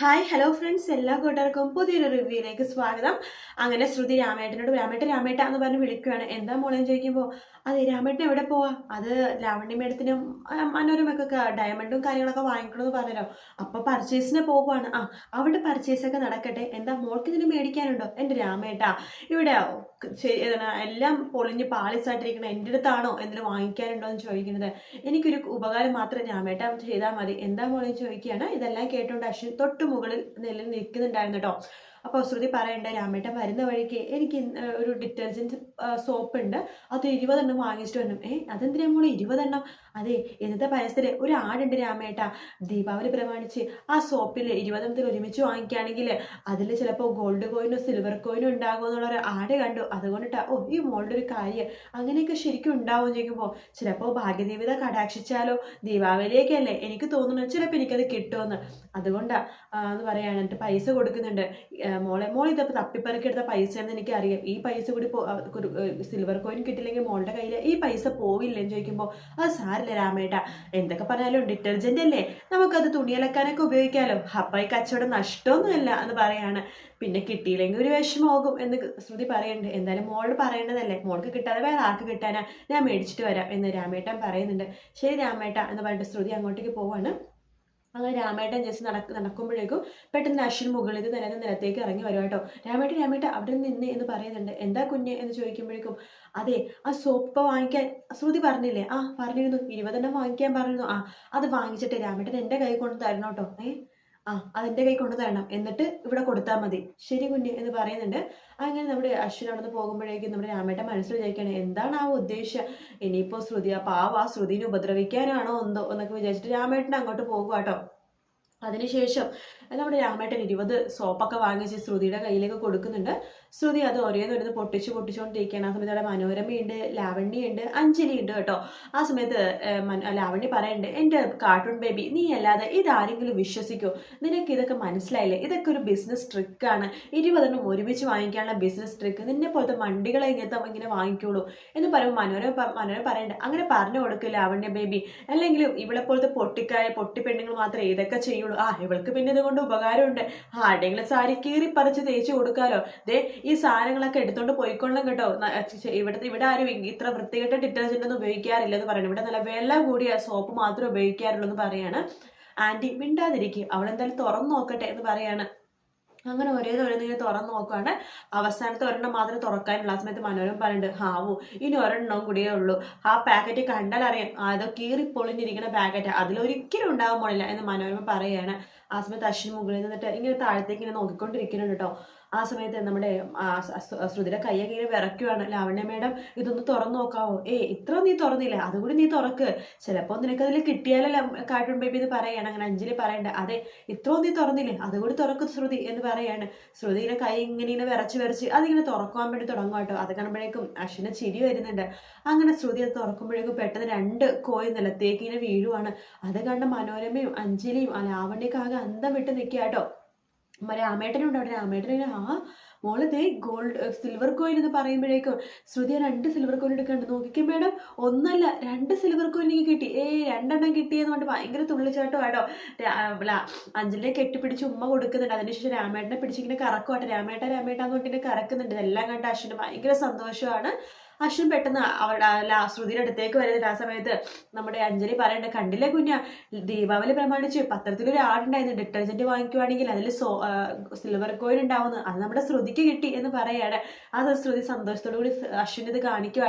Hi hello friends എല്ലാ കൂട്ടുകാർക്കും പുതിയൊരു റിവ്യൂയിലേക്ക് സ്വാഗതം. അങ്ങനെ ശ്രുതി രാമേട്ടനോട് രാമേട്ട രാമേട്ട എന്ന് പറഞ്ഞ് വിളിക്കുകയാണ് എന്താ മോളെന്ന് ചോദിക്കുമ്പോൾ അതെ രാമേട്ടൻ എവിടെ പോവാ? അത് ലാവണ്യ മേഡത്തിനും മനോരമക്കൊക്കെ ഡയമണ്ടും കാര്യങ്ങളൊക്കെ വാങ്ങിക്കണമെന്ന് പറഞ്ഞല്ലോ. അപ്പോൾ പർച്ചേസിന് പോകുവാണ് ആ അവിടെ പർച്ചേസ് ഒക്കെ നടക്കട്ടെ. എന്താ മോൾക്ക് ഇതിന് മേടിക്കാനുണ്ടോ? എന്റെ രാമേട്ട ഇവിടെ ശരി എല്ലാം പൊളിഞ്ഞ് പാളിച്ചായിട്ടിരിക്കണം എന്റെ അടുത്താണോ എന്തിനു വാങ്ങിക്കാനുണ്ടോ എന്ന് ചോദിക്കുന്നത്. എനിക്കൊരു ഉപകാരം മാത്രം രാമേട്ട ചെയ്താൽ മതി. എന്താ മോളെന്ന് ചോദിക്കുകയാണ്. ഇതെല്ലാം കേട്ടോണ്ട് അശ്വിൻ തൊട്ട് മുകളിൽ നില നിൽക്കുന്നുണ്ടായിരുന്നു കേട്ടോ അപ്പോൾ ശ്രുതി പറയണ്ട രാമേട്ടൻ വരുന്ന വഴിക്ക് എനിക്ക് ഒരു ഡിറ്റർജന്റ് സോപ്പ് ഉണ്ട്. അത് ഇരുപതെണ്ണം വാങ്ങിച്ചിട്ട് വരണം ഏ അതെന്തിനാ മോളെ ഇരുപതെണ്ണം? അതെ ഇന്നത്തെ പരസ്യത്തിൽ ഒരു ആടുണ്ട് രാമേട്ട. ദീപാവലി പ്രമാണിച്ച് ആ സോപ്പിൽ ഇരുപതെണ്ണത്തിൽ ഒരുമിച്ച് വാങ്ങിക്കുകയാണെങ്കിൽ അതിൽ ചിലപ്പോൾ ഗോൾഡ് കോയിനോ സിൽവർ കോയിനോ ഉണ്ടാകുമോ എന്നുള്ള ഒരു ആട് കണ്ടു. അതുകൊണ്ടിട്ടാ ഓ ഈ മോളുടെ ഒരു കാര്യം. അങ്ങനെയൊക്കെ ശരിക്കും ഉണ്ടാവും ചോദിക്കുമ്പോൾ ചിലപ്പോൾ ഭാഗ്യദേവിത കടാക്ഷിച്ചാലോ? ദീപാവലിയൊക്കെയല്ലേ? എനിക്ക് തോന്നുന്നു ചിലപ്പോൾ എനിക്കത് കിട്ടുമെന്ന്. അതുകൊണ്ടാ എന്ന് പറയാണ്. എന്നിട്ട് പൈസ കൊടുക്കുന്നുണ്ട്. മോളെ മോൾ ഇതിപ്പോൾ തപ്പിപ്പറക്കെടുത്ത പൈസയാണെന്ന് എനിക്കറിയാം. ഈ പൈസ കൂടി സിൽവർ കോയിൻ കിട്ടില്ലെങ്കിൽ മോളുടെ കയ്യിൽ ഈ പൈസ പോവില്ലെന്ന് ചോദിക്കുമ്പോൾ അത് സാരില്ല. രാമേട്ട എന്തൊക്കെ പറഞ്ഞാലും ഡിറ്റർജന്റ് അല്ലേ? നമുക്കത് തുണിയലക്കാനൊക്കെ ഉപയോഗിക്കാമല്ലോ അപ്പം ഈ കച്ചവടം നഷ്ടമൊന്നുമല്ല എന്ന് പറയാണ്. പിന്നെ കിട്ടിയില്ലെങ്കിൽ ഒരു വിഷമമാകും എന്ന് ശ്രുതി പറയുന്നുണ്ട്. എന്തായാലും മോൾ പറയേണ്ടതല്ലേ മോൾക്ക് കിട്ടാതെ വേറെ ആർക്ക് കിട്ടാനാ? ഞാൻ മേടിച്ചിട്ട് വരാം എന്ന് രാമേട്ടൻ പറയുന്നുണ്ട്. ശരി രാമേട്ട എന്ന് പറഞ്ഞിട്ട് ശ്രുതി അങ്ങോട്ടേക്ക് പോവാണ്. അങ്ങനെ രാമേട്ടൻ ജസ്റ്റ് നടക്ക് നടക്കുമ്പോഴേക്കും പെട്ടെന്ന് അശ്വിൻ മുകളിൽ നിലത്ത് നിലത്തേക്ക് ഇറങ്ങി വരും കേട്ടോ. രാമേട്ടൻ രാമേട്ട അവിടെ നിന്ന് എന്ന് പറയുന്നുണ്ട്. എന്താ കുഞ്ഞ് എന്ന് ചോദിക്കുമ്പോഴേക്കും അതെ ആ സോപ്പ് വാങ്ങിക്കാൻ ശ്രുതി പറഞ്ഞില്ലേ? ആ പറഞ്ഞിരുന്നു. ഇരുപതെണ്ണം വാങ്ങിക്കാൻ പറഞ്ഞിരുന്നു. ആ അത് വാങ്ങിച്ചിട്ട് രാമേട്ടൻ എന്റെ കൈ കൊണ്ട് തരണം കേട്ടോ. ഏ? ആ അതെന്റെ കൈ കൊണ്ടു തരണം. എന്നിട്ട് ഇവിടെ കൊടുത്താൽ മതി. ശരി കുഞ്ഞ് എന്ന് പറയുന്നുണ്ട്. അങ്ങനെ നമ്മുടെ അശ്വിൻ അവിടെ നിന്ന് പോകുമ്പോഴേക്കും നമ്മുടെ രാമേട്ടൻ മനസ്സിൽ വിചാരിക്കുകയാണ് എന്താണ് ആ ഉദ്ദേശം? ഇനിയിപ്പോൾ ശ്രുതി ആ പാവ ആ ശ്രുതിനെ ഉപദ്രവിക്കാനാണോ എന്തോ എന്നൊക്കെ വിചാരിച്ചിട്ട് രാമേട്ടൻ അങ്ങോട്ട് പോകുക കേട്ടോ. അതിനുശേഷം നമ്മുടെ രാമേട്ടൻ ഇരുപത് സോപ്പൊക്കെ വാങ്ങിച്ച് ശ്രുതിയുടെ കയ്യിലേക്ക് കൊടുക്കുന്നുണ്ട്. ശ്രുതി അത് ഓരോന്നോരോന്ന് പൊട്ടിച്ച് പൊട്ടിച്ചുകൊണ്ടിരിക്കുകയാണ് ആ സമയത്ത് അവിടെ മനോരമയുണ്ട് ലാവണ്യുണ്ട് അഞ്ജലി ഉണ്ട് കേട്ടോ. ആ സമയത്ത് ലാവണ്യ പറയുന്നുണ്ട് എന്റെ കാർട്ടൂൺ ബേബി നീ അല്ലാതെ ഇതാരെങ്കിലും വിശ്വസിക്കൂ? നിനക്ക് ഇതൊക്കെ മനസ്സിലായില്ലേ? ഇതൊക്കെ ഒരു ബിസിനസ് ട്രിക്കാണ് ഇരുപതെണ്ണം ഒരുമിച്ച് വാങ്ങിക്കാനുള്ള ബിസിനസ് ട്രിക്ക് നിന്നെ പോലത്തെ മണ്ടികളെ ഇങ്ങനത്തെ ഇങ്ങനെ വാങ്ങിക്കോളൂ. എന്ന് പറയുമ്പോൾ മനോരമ മനോരമ പറയണ്ടേ അങ്ങനെ പറഞ്ഞു കൊടുക്കില്ല ലാവണ്യ ബേബി അല്ലെങ്കിലും ഇവളെ പോലത്തെ പൊട്ടിക്കായ പൊട്ടി പെണ്ണുങ്ങൾ മാത്രമേ ഇതൊക്കെ ചെയ്യുള്ളൂ. ആ ഇവൾക്ക് പിന്നെ ഇതുകൊണ്ട് ഉപകാരമുണ്ട്. ആ ആടെങ്കിലും സാരി കീറി പറിച്ച് തേച്ച് കൊടുക്കാലോ. ദേ ഈ സാധനങ്ങളൊക്കെ എടുത്തോണ്ട് പോയിക്കൊള്ളും കേട്ടോ. ഇവിടുത്തെ ഇവിടെ ആരും ഇത്ര വൃത്തികെട്ട ഡിറ്റർജന്റ് ഒന്നും ഉപയോഗിക്കാറില്ല എന്ന് പറയുന്നത് ഇവിടെ നല്ല വില കൂടിയ സോപ്പ് മാത്രം ഉപയോഗിക്കാറുള്ളൂ എന്ന് പറയാണ്. മിണ്ടാതിരിക്കും. അവൾ എന്തായാലും തുറന്നു നോക്കട്ടെ എന്ന് പറയാണ്. അങ്ങനെ ഒരേ തൊഴിലിങ്ങനെ തുറന്നു നോക്കുകയാണ് അവസാനത്തെ ഒരെണ്ണം മാത്രം തുറക്കാനുള്ള ആ സമയത്ത് മനോരമ പറയുന്നുണ്ട് ഹാവു ഇനി ഒരെണ്ണം കൂടിയേ ഉള്ളൂ. ആ പാക്കറ്റ് കണ്ടാൽ അറിയാം. അത് കീറി പൊളിഞ്ഞിരിക്കുന്ന പാക്കറ്റ് അതിലൊരിക്കലും ഉണ്ടാകാൻ പോണില്ല എന്ന് മനോരമ പറയുകയാണ് ആ സമയത്ത് അശ്വിൻ മുകളിൽ നിന്നിട്ട് ഇങ്ങനെ താഴത്തേക്ക് ഇങ്ങനെ നോക്കിക്കൊണ്ടിരിക്കുന്നുണ്ട് കേട്ടോ. ആ സമയത്ത് നമ്മുടെ ശ്രുതിയുടെ കൈയൊക്കെ കയ്യിൽ വിറയ്ക്കുവാണ്. ലാവണ്യ മേഡം ഇതൊന്ന് തുറന്നു നോക്കാവോ? ഏ ഇത്ര നീ തുറന്നില്ല. അതുകൂടി നീ തുറക്ക്. ചിലപ്പോൾ നിനക്കതിൽ കിട്ടിയാലോ കാർട്ടൂൺ ബേബി എന്ന് പറയാണ്. അങ്ങനെ അഞ്ജലി പറയണ്ട അതെ ഇത്രയും നീ തുറന്നില്ലേ? അതുകൂടി തുറക്ക് ശ്രുതി എന്ന് പറയാണ്. ശ്രുതിയുടെ കൈ ഇങ്ങനെ ഇങ്ങനെ വിറച്ച് വിറച്ച് അതിങ്ങനെ തുറക്കാൻ വേണ്ടി തുടങ്ങും കേട്ടോ അത് കാണുമ്പോഴേക്കും അശ്വിന് ചിരി വരുന്നുണ്ട്. അങ്ങനെ ശ്രുതി അത് തുറക്കുമ്പോഴേക്കും പെട്ടെന്ന് രണ്ട് കോയി നിലത്തേക്ക് ഇങ്ങനെ വീഴുവാണ്. അത് കണ്ട മനോരമയും അഞ്ജലിയും ആ ലാവണ്യക്കാകെ അന്തം വിട്ട് നിൽക്കുക കേട്ടോ മ- രാമേട്ടനുണ്ട് അവിടെ. രാമേട്ടൻ ഇങ്ങനെ ആ മോൾ ദേ ഗോൾഡ് സിൽവർ കോയിൻ എന്ന് പറയുമ്പോഴേക്കും ശ്രുതി രണ്ട് സിൽവർ കോയിൻ എടുക്കുന്നുണ്ട് നോക്കിക്കും. മേഡം ഒന്നല്ല രണ്ട് സിൽവർ കോയിൻ എനിക്ക് കിട്ടി. ഏ രണ്ടെണ്ണം കിട്ടിയെന്ന് പറഞ്ഞിട്ട് ഭയങ്കര തുള്ളിച്ചാട്ടം ആട്ടോ. അഞ്ജലിയെ കെട്ടിപ്പിടിച്ച് ഉമ്മ കൊടുക്കുന്നുണ്ട്. അതിനുശേഷം രാമേട്ടനെ പിടിച്ചിങ്ങനെ കറക്കുവാട്ടെ. രാമേട്ട രാമേട്ട എന്ന് പറഞ്ഞിട്ട് കറക്കുന്നുണ്ട്. ഇതെല്ലാം കണ്ട് അശ്വിന് ഭയങ്കര സന്തോഷമാണ്. അശ്വിൻ പെട്ടെന്ന് അവരുടെ ശ്രുതിയുടെ അടുത്തേക്ക് വരുന്ന ആ സമയത്ത് നമ്മുടെ അഞ്ജലി പറയണ്ട കണ്ടില്ലേ കുഞ്ഞ? ദീപാവലി പ്രമാണിച്ച് പത്രത്തിലൊരു ആടുണ്ടായിരുന്നു ഡിറ്റർജന്റ് വാങ്ങിക്കുവാണെങ്കിൽ അതിൽ സോ സിൽവർ കോയിൻ ഉണ്ടാവുന്നു അത് നമ്മുടെ ശ്രുതിക്ക് കിട്ടി എന്ന് പറയാണ്. അത് ശ്രുതി സന്തോഷത്തോടു കൂടി അശ്വിൻ ഇത് കാണിക്കുക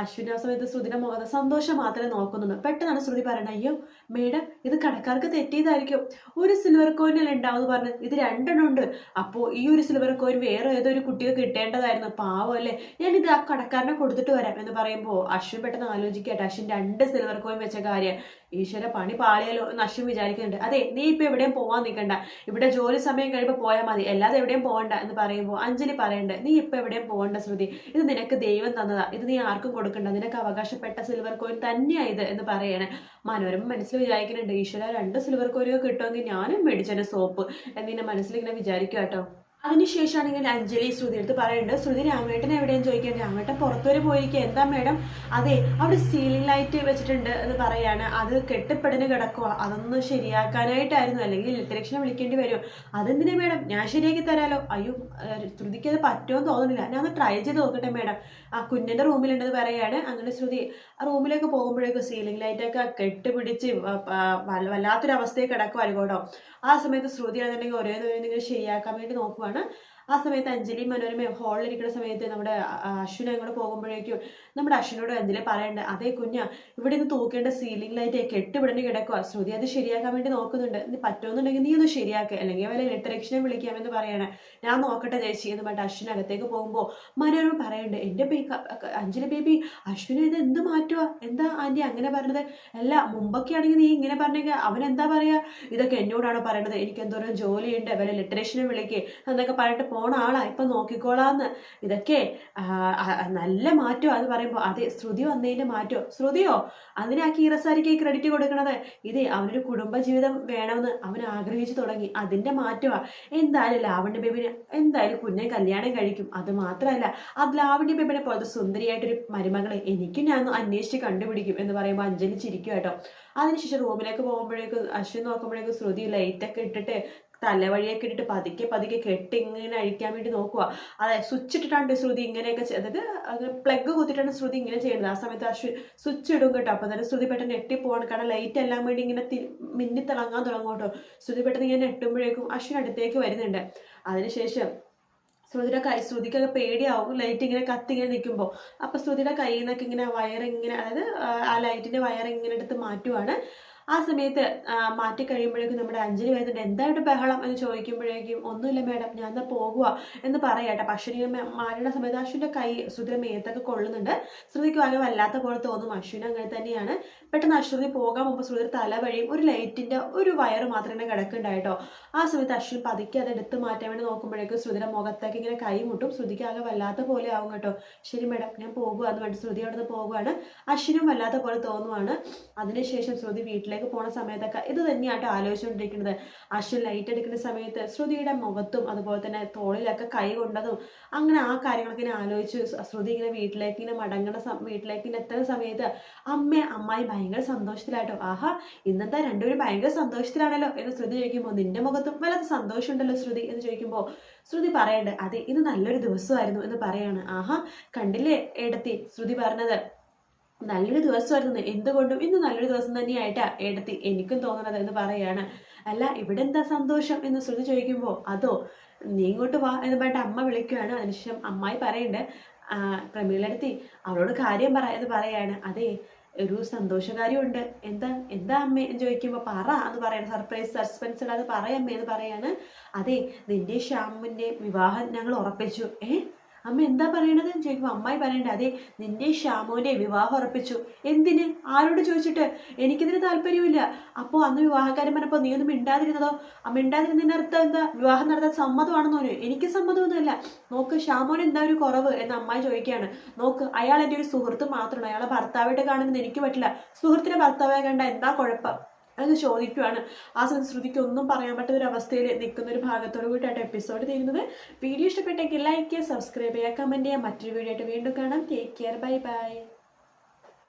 അശ്വിൻ ആ സമയത്ത് ശ്രുതിയുടെ മുഖത്ത് സന്തോഷം മാത്രമേ നോക്കുന്നുള്ളൂ. പെട്ടെന്നാണ് ശ്രുതി പറയുന്നത് അയ്യോ മേഡം ഇത് കടക്കാർക്ക് തെറ്റിയതായിരിക്കും. ഒരു സിൽവർ കോയിൻ കോയിനല്ലേ ഉണ്ടാവും പറഞ്ഞ് ഇത് രണ്ടെണ്ണം ഉണ്ട്. അപ്പോൾ ഈ ഒരു സിൽവർ കോയിൻ വേറെ ഏതൊരു കുട്ടിക്ക് കിട്ടേണ്ടതായിരുന്നു. പാവം അല്ലേ? ഞാൻ ഇത് ആ കടക്കാരനെ കൊടുത്തിട്ട് വരാം എന്ന് പറയുമ്പോൾ അശ്വിൻ പെട്ടെന്ന് ആലോചിക്കട്ടെ അശ്വിൻ രണ്ട് സിൽവർ കോയിൻ വെച്ച കാര്യം. ഈശ്വര പണി പാളിയാലോ എന്ന് അശ്വിൻ വിചാരിക്കുന്നുണ്ട്. അതെ നീ ഇപ്പൊ എവിടെയും പോവാൻ നിൽക്കണ്ട ഇവിടെ ജോലി സമയം കഴിയുമ്പോൾ പോയാൽ മതി. അല്ലാതെ എവിടെയും പോകണ്ട എന്ന് പറയുമ്പോൾ അഞ്ജലി പറയണ്ടേ നീ ഇപ്പൊ എവിടെയും പോകണ്ട ശ്രുതി. ഇത് നിനക്ക് ദൈവം തന്നതാ. ഇത് നീ ആർക്കും കൊടുക്കണ്ട. നിനക്ക് അവകാശപ്പെട്ട സിൽവർ കോയിൻ തന്നെയാണ് ഇത് എന്ന് പറയണേ. മനോരമ മനസ്സിൽ വിചാരിക്കുന്നുണ്ട് ഈശ്വര രണ്ട് സിൽവർ കോയിനൊക്കെ കിട്ടുമെങ്കിൽ ഞാനും മേടിച്ചേനെ സോപ്പ് എന്നിങ്ങനെ മനസ്സിൽ ഇങ്ങനെ വിചാരിക്കുക കേട്ടോ അതിനുശേഷമാണെങ്കിൽ അഞ്ജലി ശ്രുതി എടുത്ത് പറയുന്നുണ്ട് ശ്രുതി രാമേട്ടൻ എവിടെയെന്ന് ചോദിക്കാൻ? രാമേട്ടൻ പുറത്തുവരെ പോയിരിക്കുക എന്താ മേഡം? അതെ അവിടെ സീലിംഗ് ലൈറ്റ് വെച്ചിട്ടുണ്ട് എന്ന് പറയാണ്. അത് കെട്ടിപ്പടിന് കിടക്കുക അതൊന്ന് ശരിയാക്കാനായിട്ടായിരുന്നു. അല്ലെങ്കിൽ ഇലക്ട്രീഷനെ വിളിക്കേണ്ടി വരുമോ അതെന്തിനാ മേഡം? ഞാൻ ശരിയാക്കി തരാലോ. അയ്യോ ശ്രുതിക്ക് അത് പറ്റുമെന്ന് തോന്നുന്നില്ല. ഞാൻ ഒന്ന് ട്രൈ ചെയ്ത് നോക്കട്ടെ മേഡം. ആ കുഞ്ഞിന്റെ റൂമിലുണ്ടെന്ന് പറയാണ്. അങ്ങനെ ശ്രുതി ആ റൂമിലേക്ക് പോകുമ്പോഴേക്കും സീലിംഗ് ലൈറ്റൊക്കെ കെട്ടുപിടിച്ച് വല്ലാത്തൊരവസ്ഥയിൽ കിടക്കുമായിരിക്കും കേട്ടോ. ആ സമയത്ത് ശ്രുതി ആണെന്നുണ്ടെങ്കിൽ ഒരേ ഇങ്ങനെ ശരിയാക്കാൻ വേണ്ടി നോക്കുവാണ് ആ സമയത്ത് അഞ്ജലി മനോരമയും ഹാളിൽ ഇരിക്കുന്ന സമയത്ത് നമ്മുടെ അശ്വിനും അങ്ങോട്ട് പോകുമ്പോഴേക്കും നമ്മുടെ അശ്വിനോട് അഞ്ജലി പറയണ്ട അതേ കുഞ്ഞ ഇവിടെ നിന്ന് തൂക്കേണ്ട സീലിംഗ് ലൈറ്റ് കെട്ടുപിടഞ്ഞ് കിടക്കുക ശ്രുതി അത് ശരിയാക്കാൻ വേണ്ടി നോക്കുന്നുണ്ട്. നീ പറ്റുമെന്നുണ്ടെങ്കിൽ നീ ഒന്ന് ശരിയാക്കുക അല്ലെങ്കിൽ വല്ല ഇലക്ട്രീഷനെ വിളിക്കാമെന്ന് പറയണേ. ഞാൻ നോക്കട്ടെ ചേച്ചി എന്ന് പറഞ്ഞിട്ട് അശ്വിന് അകത്തേക്ക് പോകുമ്പോൾ മനോരമ പറയണ്ട് എന്റെ അഞ്ജലി ബേബി അശ്വിന് ഇത് എന്ത് മാറ്റുക എന്താ ആന്റി അങ്ങനെ പറഞ്ഞത്? അല്ല മുമ്പൊക്കെ ആണെങ്കിൽ നീ ഇങ്ങനെ പറഞ്ഞെങ്കിൽ അവൻ എന്താ പറയാ? ഇതൊക്കെ എന്നോടാണ് പറയണത്? എനിക്ക് എന്തോരം ജോലിയുണ്ട്. വല്ല ഇലക്ട്രീഷനെ വിളിക്കേ എന്നൊക്കെ പറഞ്ഞിട്ട് പോണ ആളാ ഇപ്പൊ നോക്കിക്കോളാന്ന്. ഇതൊക്കെ നല്ല മാറ്റോ അത് പറയുമ്പോൾ അതെ ശ്രുതി വന്നതിന്റെ മാറ്റോ. ശ്രുതിയോ അതിനാ കീറസാരിക്ക് ക്രെഡിറ്റ് കൊടുക്കണത്? ഇതേ അവനൊരു കുടുംബജീവിതം വേണമെന്ന് അവൻ ആഗ്രഹിച്ചു തുടങ്ങി. അതിന്റെ മാറ്റമാ എന്തായാലും ലാവണ്യ ബേബിന് എന്തായാലും കുഞ്ഞെ കല്യാണം കഴിക്കും. അത് മാത്രമല്ല ആ ലാവണ്യ ബേബിനെ പോലത്തെ സുന്ദരിയായിട്ടൊരു മരുമകളെ എനിക്കും ഞാൻ അന്വേഷിച്ച് കണ്ടുപിടിക്കും എന്ന് പറയുമ്പോൾ അഞ്ജലി ചിരിക്കും കേട്ടോ. അതിനുശേഷം റൂമിലേക്ക് പോകുമ്പോഴേക്കും അശ്വിൻ നോക്കുമ്പോഴേക്കും ശ്രുതി ലൈറ്റൊക്കെ ഇട്ടിട്ട് തലവഴിയൊക്കെ ഇട്ടിട്ട് പതുക്കെ പതുക്കെ കെട്ടി ഇങ്ങനെ അഴിക്കാൻ വേണ്ടി നോക്കുക അതെ സ്വിച്ച് ഇട്ടിട്ടാണ് ശ്രുതി ഇങ്ങനെയൊക്കെ അതായത് പ്ലഗ് കുത്തിയിട്ടാണ് ശ്രുതി ഇങ്ങനെ ചെയ്യുന്നത്. ആ സമയത്ത് ആ സ്വിച്ച് ഇടും കേട്ടോ. അപ്പൊ തന്നെ ശ്രുതി പെട്ടെന്ന് ഞെട്ടിപ്പോവാണ് കാരണം ലൈറ്റ് എല്ലാം വേണ്ടി ഇങ്ങനെ മിന്നി തിളങ്ങാൻ തുടങ്ങും കേട്ടോ. ശ്രുതി പെട്ടെന്ന് ഇങ്ങനെ എട്ടുമ്പോഴേക്കും അശ്വിൻ അടുത്തേക്ക് വരുന്നുണ്ട്. അതിനുശേഷം ശ്രുതിയുടെ കൈ ശ്രുതിക്കൊക്കെ പേടിയാവും. ലൈറ്റ് ഇങ്ങനെ കത്തി ഇങ്ങനെ നിൽക്കുമ്പോൾ അപ്പൊ ശ്രുതിയുടെ കയ്യിൽ നിന്നൊക്കെ ഇങ്ങനെ വയർ ഇങ്ങനെ അതായത് ആ, ലൈറ്റിന്റെ വയർ ഇങ്ങനെ എടുത്ത് മാറ്റുവാണ്. ആ സമയത്ത് മാറ്റി കഴിയുമ്പോഴേക്കും നമ്മുടെ അഞ്ജലി വരുന്നുണ്ട് എന്തായിട്ട് ബഹളം? എന്ന് ചോദിക്കുമ്പോഴേക്കും ഒന്നുമില്ല മേഡം ഞാൻ എന്നാൽ പോകുക എന്ന് പറയട്ടെ. പക്ഷേ മാറിയുടെ സമയത്ത് അശ്വിന്റെ കൈ സുധിര മേത്തൊക്കെ കൊള്ളുന്നുണ്ട്. ശ്രുതിക്ക് വളരെ വല്ലാത്ത പോലെ തോന്നും. അശ്വിൻ അങ്ങനെ തന്നെയാണ്. പെട്ടെന്ന് അശ്വതി പോകാൻ മുമ്പ് ശ്രുതിയുടെ തല വഴിയും ഒരു ലൈറ്റിന്റെ ഒരു വയർ മാത്രമേ കിടക്കുണ്ടായിട്ടോ ആ സമയത്ത് അശ്വിൻ പതുക്കെ അത് എടുത്ത് മാറ്റാൻ വേണ്ടി നോക്കുമ്പോഴേക്കും ശ്രുതിയുടെ മുഖത്തേക്ക് ഇങ്ങനെ കൈമുട്ടും ശ്രുതിക്ക് ആകെ വല്ലാത്ത പോലെ ആവും കേട്ടോ. ശരി മേഡം ഞാൻ പോകുക എന്ന് പറഞ്ഞിട്ട് ശ്രുതി അവിടെ നിന്ന് പോകുകയാണ് അശ്വിനും വല്ലാത്ത പോലെ തോന്നുവാണ്. അതിനുശേഷം ശ്രുതി വീട്ടിലേക്ക് പോണ സമയത്തൊക്കെ ഇത് തന്നെയാട്ടോ ആലോചിച്ചുകൊണ്ടിരിക്കുന്നത് അശ്വിൻ ലൈറ്റ് എടുക്കുന്ന സമയത്ത് ശ്രുതിയുടെ മുഖത്തും അതുപോലെ തന്നെ തോളിലൊക്കെ കൈ കൊണ്ടതും അങ്ങനെ ആ കാര്യങ്ങളൊക്കെ ഇങ്ങനെ ആലോചിച്ച് ശ്രുതി ഇങ്ങനെ വീട്ടിലേക്ക് ഇങ്ങനെ മടങ്ങണ വീട്ടിലേക്ക് ഇങ്ങനെ എത്തുന്ന സമയത്ത് അമ്മ അമ്മായി ഭയങ്കര സന്തോഷത്തിലായിട്ടോ ആഹാ ഇന്നത്തെ രണ്ടുപേരും ഭയങ്കര സന്തോഷത്തിലാണല്ലോ എന്ന് ശ്രുതി ചോദിക്കുമ്പോൾ നിന്റെ മുഖത്തും വല്ലാത്ത സന്തോഷമുണ്ടല്ലോ ശ്രുതി? എന്ന് ചോദിക്കുമ്പോൾ ശ്രുതി പറയണ്ട് അതെ ഇത് നല്ലൊരു ദിവസമായിരുന്നു എന്ന് പറയാണ്. ആഹാ കണ്ടില്ലേ ഏടത്തി? ശ്രുതി പറഞ്ഞത് നല്ലൊരു ദിവസമായിരുന്നു. എന്തുകൊണ്ടും ഇന്ന് നല്ലൊരു ദിവസം തന്നെയായിട്ടാ ഏടത്തി എനിക്കും തോന്നണത് എന്ന് പറയാണ്. അല്ല ഇവിടെ എന്താ സന്തോഷം എന്ന് ശ്രുതി ചോദിക്കുമ്പോൾ അതോ നീ ഇങ്ങോട്ട് വാ എന്ന് പറഞ്ഞിട്ട് അമ്മ വിളിക്കുകയാണ് അതിനുശേഷം അമ്മായി പറയുന്നുണ്ട് പ്രമീളടുത്തി അവളോട് കാര്യം പറ എന്ന് പറയാണ്. അതെ ഒരു സന്തോഷകാര്യമുണ്ട്. എന്താ എന്താ അമ്മേ എന്ന് ചോദിക്കുമ്പോൾ പറ എന്ന് പറയാണ്. സർപ്രൈസ് സസ്പെൻസ് അത് പറയമ്മേ എന്ന് പറയാണ്. അതെ നിന്റെ ശ്യാമിന്റെ വിവാഹം ഞങ്ങൾ ഉറപ്പിച്ചു. ഏ? അമ്മ എന്താ പറയണത്? എന്ന് ചോദിക്കുമ്പോൾ അമ്മായി പറയണ്ടേ അതെ നിന്റെ ശ്യാമോന്റെ വിവാഹം ഉറപ്പിച്ചു. എന്തിന്? ആരോട് ചോദിച്ചിട്ട്? എനിക്കിതിന് താല്പര്യമില്ല അപ്പോൾ അന്ന് വിവാഹക്കാരൻ പറഞ്ഞപ്പോൾ നീ ഒന്നും മിണ്ടാതിരുന്നതോ? ആ ഇണ്ടാതിരുന്നതിന്റെ അർത്ഥം എന്താ? വിവാഹം നടത്താൻ സമ്മതമാണെന്നോ എനിക്ക് സമ്മതമൊന്നുമല്ല. നോക്ക് ശ്യാമോന് എന്താ ഒരു കുറവ് എന്ന് അമ്മായി ചോദിക്കുകയാണ്. നോക്ക് അയാൾ എന്റെ ഒരു സുഹൃത്ത് മാത്രമാണ്. അയാളെ ഭർത്താവായിട്ട് കാണുന്നത് എനിക്ക് പറ്റില്ല. സുഹൃത്തിനെ ഭർത്താവായി കണ്ട എന്താ കുഴപ്പം? എന്ന് ചോദിക്കുവാണ്. ആ സമയത്ത് ശ്രുതിക്ക് ഒന്നും പറയാൻ പറ്റാത്ത ഒരു അവസ്ഥയിൽ നിൽക്കുന്ന ഒരു ഭാഗത്തോട് കൂടിയിട്ടാണ് എപ്പിസോഡ് തീരുന്നത് വീഡിയോ ഇഷ്ടപ്പെട്ടെങ്കിൽ ലൈക്ക് ചെയ്യുക സബ്സ്ക്രൈബ് ചെയ്യുക കമന്റ് ചെയ്യുക. മറ്റൊരു വീഡിയോ ആയിട്ട് വീണ്ടും കാണാം. Take care bye bye